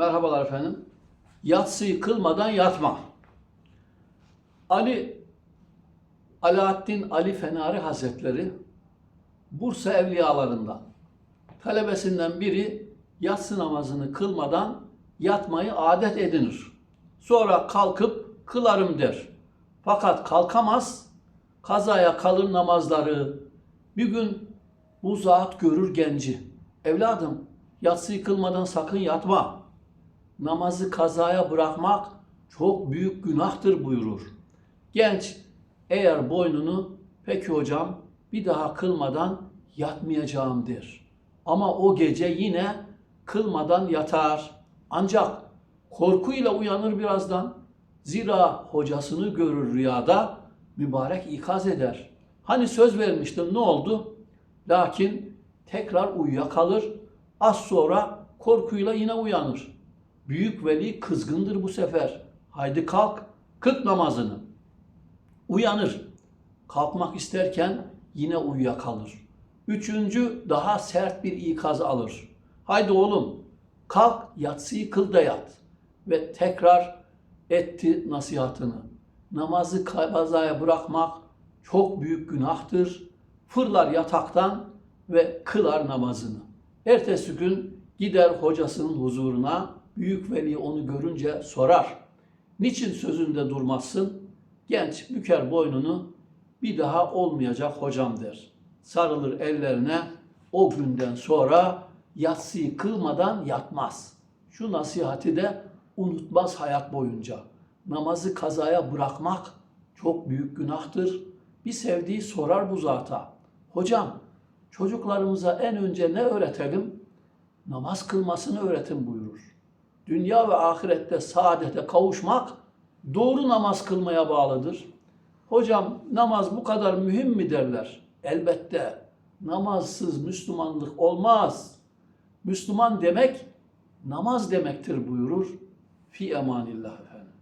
Merhabalar efendim. Yatsıyı kılmadan yatma. Ali Alaaddin Ali Fenari Hazretleri Bursa evliyalarından talebesinden biri yatsı namazını kılmadan yatmayı adet edinir. Sonra kalkıp kılarım der. Fakat kalkamaz, kazaya kalır namazları. Bir gün bu zat görür genci. Evladım, yatsıyı kılmadan sakın yatma. Namazı kazaya bırakmak çok büyük günahtır buyurur. Genç eğer boynunu peki hocam bir daha kılmadan yatmayacağım der. Ama o gece yine kılmadan yatar. Ancak korkuyla uyanır birazdan. Zira hocasını görür rüyada mübarek ikaz eder. Hani söz vermiştim ne oldu? Lakin tekrar uyuyakalır. Az sonra korkuyla yine uyanır. Büyük veli kızgındır bu sefer. Haydi kalk, kıt namazını. Uyanır. Kalkmak isterken yine uyuyakalır. Üçüncü daha sert bir ikaz alır. Haydi oğlum kalk yatsıyı kıl da yat. Ve tekrar etti nasihatını. Namazı kazaya bırakmak çok büyük günahtır. Fırlar yataktan ve kılar namazını. Ertesi gün gider hocasının huzuruna. Büyük veli onu görünce sorar. Niçin sözünde durmazsın? Genç büker boynunu bir daha olmayacak hocam der. Sarılır ellerine o günden sonra yatsıyı kılmadan yatmaz. Şu nasihati de unutmaz hayat boyunca. Namazı kazaya bırakmak çok büyük günahtır. Bir sevdiği sorar bu zata. Hocam çocuklarımıza en önce ne öğretelim? Namaz kılmasını öğretin buyurur. Dünya ve ahirette saadete kavuşmak doğru namaz kılmaya bağlıdır. Hocam namaz bu kadar mühim mi derler? Elbette namazsız Müslümanlık olmaz. Müslüman demek namaz demektir buyurur. Fi emanillah efendim.